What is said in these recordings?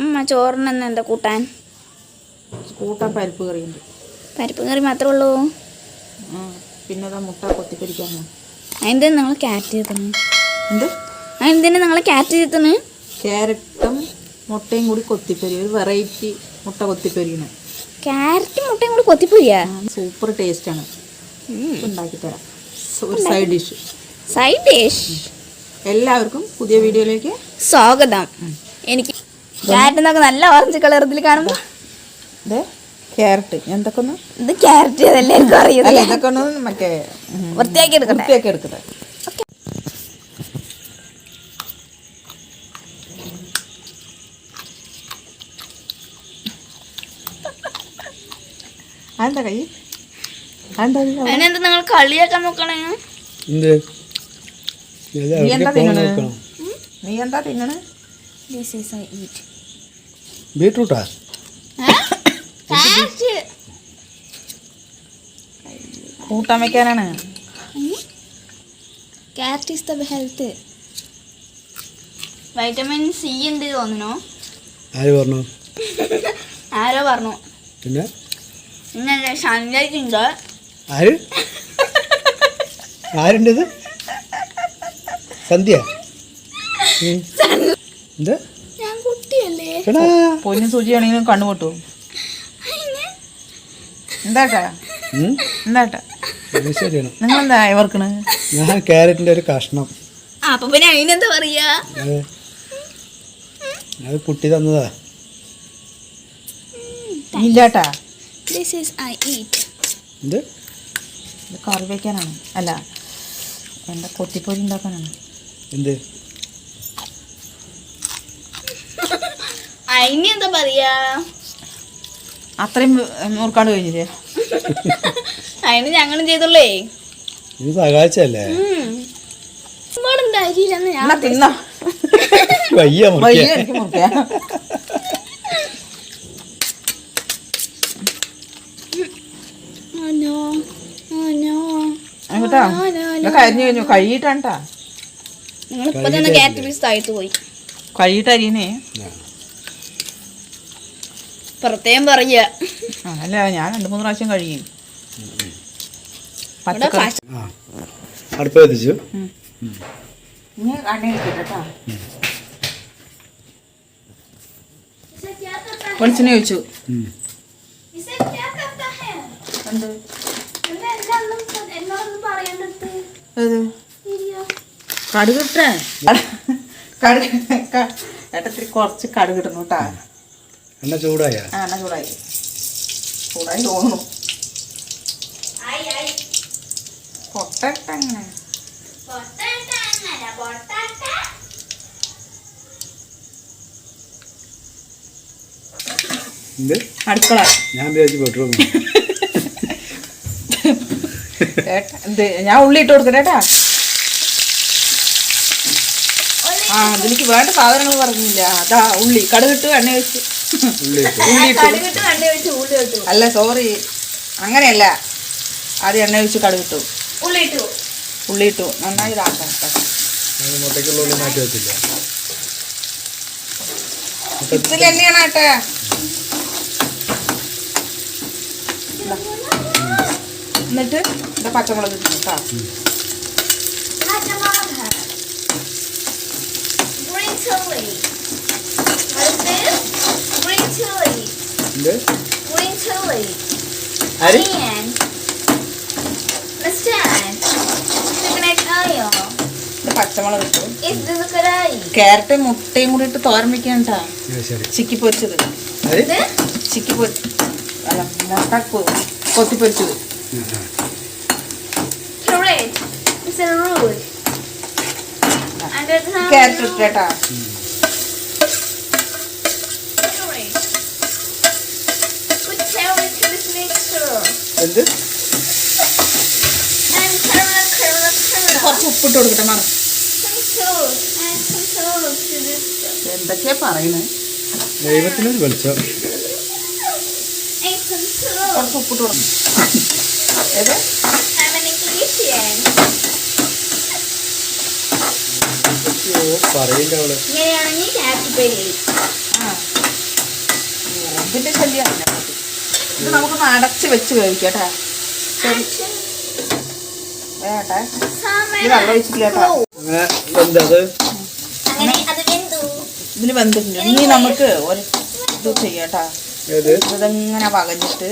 അമ്മ ചോറിന് ഇന്ന് എന്താ കൂട്ടാൻ? കൂട്ടാൻ പരിപ്പ് കറിയുണ്ട്. പരിപ്പ് കറി മാത്രമേ ഉള്ളൂ? പിന്നെ മുട്ട കൊത്തിപ്പൊരിക്കാൻ അതിന്റെ നിങ്ങൾ ക്യാറ്റ് ചെയ്തണ് എന്ത്? അതിന്റെ നിങ്ങൾ ക്യാറ്റ് ചെയ്തണ് ക്യാരറ്റും മുട്ടയും കൂടി കൊത്തിപ്പൊരി ഒരു വെറൈറ്റി മുട്ട കൊത്തിപ്പൊരിയാണ് ക്യാരറ്റും മുട്ടയും കൂടി കൊത്തിപ്പോയാ സൂപ്പർ ടേസ്റ്റാണ്. ഉണ്ടാക്കി തരാം ഒരു സൈഡ് ഡിഷ്. Side dish? എല്ലാവർക്കും പുതിയ വീഡിയോയിലേക്ക് സ്വാഗതം. എനിക്ക് ക്യാരറ്റ് നല്ല ഓറഞ്ച് കളറിൽ കാണുമ്പോ. ഇത് ക്യാരറ്റ് എന്തൊക്കെ ഒന്ന് ഇത് ക്യാരറ്റ് അതല്ലേ എനിക്ക് അല്ല അറിയുന്നത് ഇതൊക്കെ ഒന്ന് മറ്റേ ഉം, വൃത്തിയാക്കി എടുക്കട്ടെ. വൃത്തിയാക്കി എടുക്കട്ടെ. അതെന്താ കൈ? അതെന്താ ഇത്? അതിനെന്താ നിങ്ങൾ കളിയാക്കാൻ നീ എന്താ നോക്കണം. നീ എന്താ തിന്നണേ? ദിസ് ഈസ് ഐ ഈറ്റ് ബീട്രൂട്ടാ കൂട്ടാൻ വെക്കാനാണ്. Carrot is the health vitamin C ഉണ്ട് തോന്നുന്നു. ആര് പറഞ്ഞു? ആരോ പറഞ്ഞു. പിന്നെ? ഇന്നലെ സൺലൈറ്റ് ഉണ്ട് ആര്? ആരുണ്ട് ഇത് സന്ധ്യ. എന്ത്? ഞാൻ കുട്ടിയല്ലേ. എടാ. പൊന്നു സൂചിയാണെങ്കിലും കണ്ണു പൊട്ടു. എന്താട്ടാ? എന്താട്ടാ? ശരിയാണ്. നിങ്ങൾ എന്താ ഇവർക്കണ് ഞാൻ ക്യാരറ്റിന്റെ ഒരു കഷ്ണം. ആ, അപ്പൊ പിന്നെ അതിനെന്താ പറയാ? അത് കുട്ടി തന്നതാ. ഇല്ലാട്ടാ? ദിസ് ഈസ് ഐ ഈറ്റ് എന്ത്? കറി വെക്കാനാണ്. അല്ല എന്താ കൊത്തിപ്പൊരി ഉണ്ടാക്കാനാണ്. എന്ത്? അതിന് എന്താ പറയാ? അത്രയും നൂർക്കാട് കഴിഞ്ഞില്ലേ? അതിന് ഞങ്ങളും ചെയ്തുള്ളേ. ഇത് സഹായിച്ചല്ലേ തിന്നോ? വയ്യ Oh no. ആയിട്ട് പോയി ഇതൊക്കെ അരിഞ്ഞു കഴിഞ്ഞു കഴുകിയിട്ടാണ്ടാ നിങ്ങൾ ഇപ്പൊ തന്നെ ക്യാരറ്റ് പീസ് താഴ്ത്തു പോയി കഴുകിയിട്ട് അരിയണേ ആ. പ്രത്യേകം പറയുക. ആ, അല്ല ഞാൻ രണ്ട് മൂന്ന് പ്രാവശ്യം കഴുകി. അടുപ്പ് കത്തിച്ചു വെളിച്ചെണ്ണ ഏത് കടുകിട്ടേ. കടുക ഏട്ടത്തിരി കുറച്ച് കടുക് ഇടണം കേട്ടാ എണ്ണ ചൂടായ? എന്നാ ചൂടായി. ചൂടായി തോന്നുന്നു. പൊട്ടട്ട? അങ്ങനെ എന്ത്? അടുക്കള. ഞാൻ വിചാരിച്ചു ബെഡ്റൂം. എന്ത്? ഞാൻ ഉള്ളി ഇട്ട് കൊടുക്കട്ടെ ആ ഇതിലേക്ക് വേണ്ട സാധനങ്ങൾ പറഞ്ഞില്ല. അതാ ഉള്ളി. കടുകിട്ട് എണ്ണ വെച്ച്. ഉള്ളി ഇട്ടു. ഉള്ളി ഇട്ടു കടുകിട്ട് കണ്ടു ഉള്ളി ഇട്ടു. അല്ല സോറി അങ്ങനെയല്ല. ആദ്യം എണ്ണ ഒഴിച്ച് കടുകിട്ടു. ഉള്ളി ഇട്ടു. ഉള്ളി ഇട്ടു നന്നായി ഇതാക്കാം എണ്ണയാണ് ഏട്ടാ എന്നിട്ട് ഇത് പച്ചമുളക് ഇട്ടു കേട്ടോ Green chili. What is this? Green chili. എന്ത് Green chili. ആര് Onion. Mustard. Coconut oil. ഇത് പച്ചമുളക് ഇട്ടു Is this a oil? Carrot മുട്ടയും കൂടി ഇട്ട് തോരൻ വെക്കാൻ കേട്ടാ ആ, ശരി ചിക്കി പൊരിച്ചത് ആര് This? ചിക്കി പൊരി അല്ല മുട്ട കൊ- കൊത്തി പൊരിച്ചത് ആ, ആ. Correct. It's a root. Under the carrot ഇട്ടു കേട്ടാ എന്ത്. കുറച്ച് ഉപ്പിട്ട് കൊടുക്കട്ടെ മറ. എന്തൊക്കെയാ പറയുന്നത് ദൈവത്തിനൊരു വെളിച്ചം. കുറച്ച് ഉപ്പിട്ട് കൊടുക്കണം ഏത് പറയില്ല അവൾ ഇങ്ങനെയാണെങ്കിൽ ക്യാരറ്റ് പേര് ആ ഇതിന്റെ ശല്യമല്ല ഇത് നമുക്കൊന്ന് അടച്ച് വെച്ച് കഴിക്കട്ടെ. ശരി. വേട്ടെ ഇത് വെള്ളം ഒഴിച്ചില്ല ഇതിന് വെന്തിട്ടുണ്ട്. ഇനി നമുക്ക് ഒരു ഇത് ചെയ്യട്ടാ. ഇതിങ്ങനെ പകഞ്ഞിട്ട്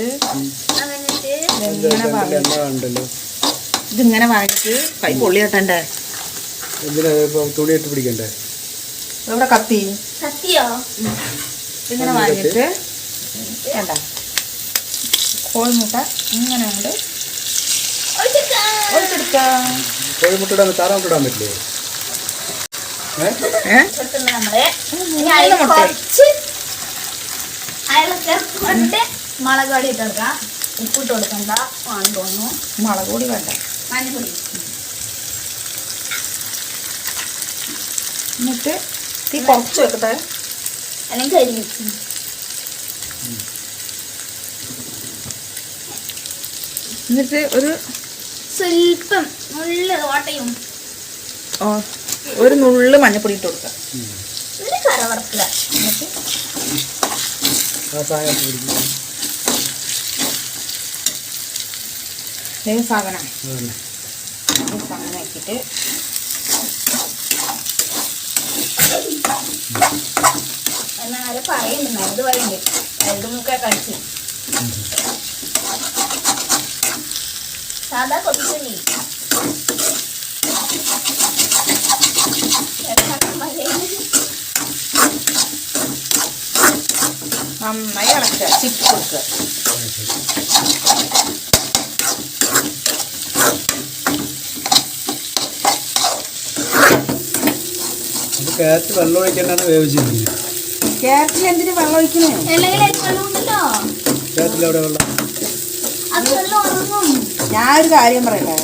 ഇതിങ്ങനെ പകഞ്ഞിട്ട് കൈ പൊള്ളിയട്ടണ്ടേ. എന്തിനാ ഇപ്പൊ തുണിയിട്ട് പിടിക്കണ്ടേ? ഇവിടെ കത്തി. കത്തിയോ? ഇങ്ങനെ വാങ്ങിയിട്ട് വേണ്ട. കോഴിമുട്ട ഇങ്ങനെ ഉണ്ട്. ഒഴിച്ചെടുക്കാം. കോഴിമുട്ട താറാമുട്ട ഇടാൻ പറ്റില്ലേ? മുളക് പൊടി ഇട്ട് കൊടുക്കാം. ഉപ്പിട്ട് കൊടുക്കണ്ട. ആണെന്ന് തോന്നുന്നു. മുളക് പൊടി വേണ്ട. മഞ്ഞപ്പൊടി. എന്നിട്ട് തീ കുറച്ച് വെക്കട്ടെ? അല്ലെങ്കിൽ കരിമിച്ച് എന്നിട്ട് ഒരു സ്വല്പം നല്ല ഓട്ടയും. ഓ, ഒരു നുള്ള് മഞ്ഞപ്പൊടി ഇട്ട് കൊടുക്കാം. ഒരു കറ വറുക്കുക എന്നിട്ട് ആ സാധനം. സാധനം ആക്കിയിട്ട് എന്നാൽ പറയുന്നുണ്ട് അത് പറയുന്നുണ്ട്. രണ്ട് മുക്ക കഴിച്ചു സാധാ കൊതിച്ചുള്ളി നന്നായി ഇളക്കുക. ചിപ്പ് കൊടുക്കുക. അത് കയറ്റി വെള്ളം ഒഴിക്കാനാണ് വേവിച്ചിരിക്കുന്നത്. ക്യാരറ്റിൽ എന്തിനു വെള്ളം ഒഴിക്കണേ? കയറ്റിൽ എവിടെ വെള്ളം? അത് വെള്ളം ഉറങ്ങും ഞാനൊരു കാര്യം പറയട്ടെ?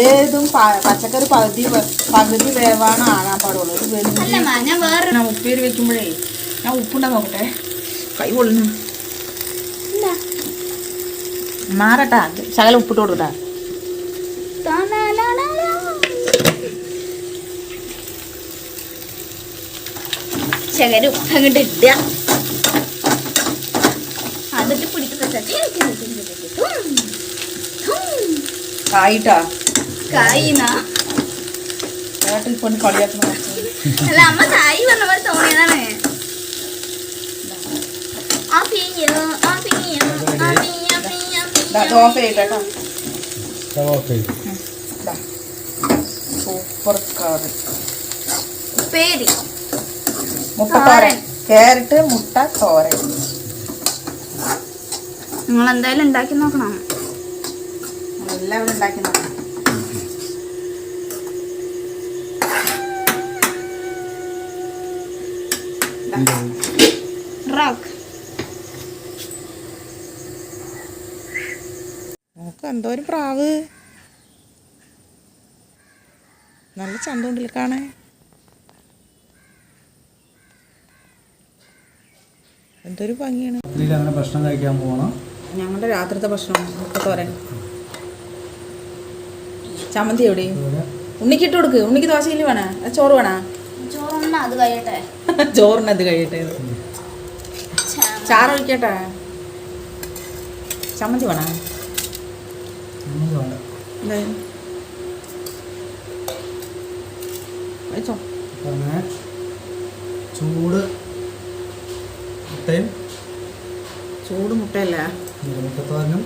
ഏതും പച്ചക്കറി പകുതി പകുതി വേവാണ് ആകാൻ പാടുള്ളൂ. അല്ല മാ ഞാൻ വേറെ ഞാൻ ഉപ്പേരി വെക്കുമ്പോഴേ ഞാൻ ഉപ്പുണ്ടാ നോക്കട്ടെ. കൈ കൊള്ളുന്നു മാറട്ടാ. ശകലം ഉപ്പിട്ട് കൊടുക്കട്ടാ. ശകലം അങ്ങോട്ട് ഇടുക. അതിട്ട് പിടിക്കുന്ന കായിട്ടാ? കായിന്നാ? ഏട്ടിൽ കൊണ്ട് കളിയാക്കുന്ന അല്ല അമ്മ കായി പറഞ്ഞ പോലെ തോന്നിയതാണ്. സൂപ്പർ കറി. ഉപ്പേരി മുട്ടത്തോരൻ. ക്യാരറ്റ് മുട്ട തോരൻ. നിങ്ങൾ എന്തായാലും ഉണ്ടാക്കി നോക്കണം. എല്ലാവരും ഉണ്ടാക്കി നോക്കാം നോക്ക് എന്തോ ഒരു പ്രാവ്. നല്ല ചന്തമുണ്ടില്ല കാണേ എന്തൊരു ഭംഗിയാണ്. അങ്ങനെ ഭക്ഷണം കഴിക്കാൻ പോകണം ഞങ്ങളുടെ രാത്രിത്തെ ഭക്ഷണം മുട്ടത്തോരൻ ചമ്മന്തി എവിടെ? ഉണ്ണിക്ക് ഇട്ട് കൊടുക്ക്. ഉണ്ണിക്ക് ദോശയിൽ വേണേ? ചോറ് വേണേ? ചോറുണ്ണ അത് കഴിയട്ടെ. ചോറിന് അത് കഴിയട്ടെ. ചാറ് ഒഴിക്കട്ടെ ചമ്മന്തി വേണേ? ചൂട് മുട്ടയും ചൂട് മുട്ടയല്ല? മുട്ടത്തോരനും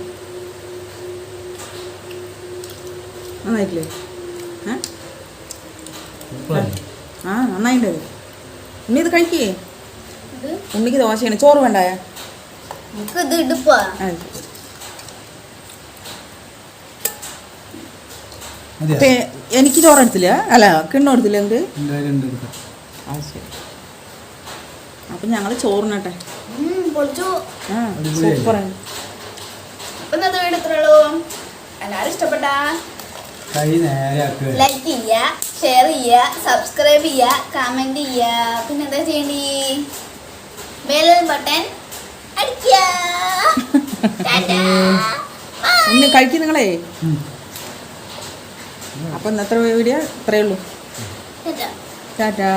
നന്നായിട്ടില്ലേ? ആ നന്നായിട്ടുണ്ട്. ഉണ്ണി ഇത് കഴിക്കേ. ഉണ്ണിക്ക് ദോശയാണ്. ചോറ് വേണ്ടായ എനിക്ക് ചോറ് എടുത്തില്ല? അല്ല കിണ്ണം എടുത്തില്ല എന്ത് ആ ശരി. അപ്പം ഞങ്ങൾ ചോറിനട്ടെ. ഉം, പൊളിച്ചു. സൂപ്പറാണ് എല്ലാരും ഇഷ്ടപ്പെട്ട. കൈ നേരെ ലൈക്ക് ചെയ്യുക ഷെയർ ചെയ്യുക സബ്സ്ക്രൈബ് ചെയ്യുക കമന്റ് ചെയ്യുക. പിന്നെ എന്താ ചെയ്യണ്ടേ? ബെൽ ബട്ടൺ അടിക്കുക. ഉണ്ണി കഴിക്കും നിങ്ങളേ. അപ്പം ഇന്നത്തെ വീഡിയോ ഇത്രയേ ഉള്ളൂ. ടാറ്റാ. ടാറ്റാ.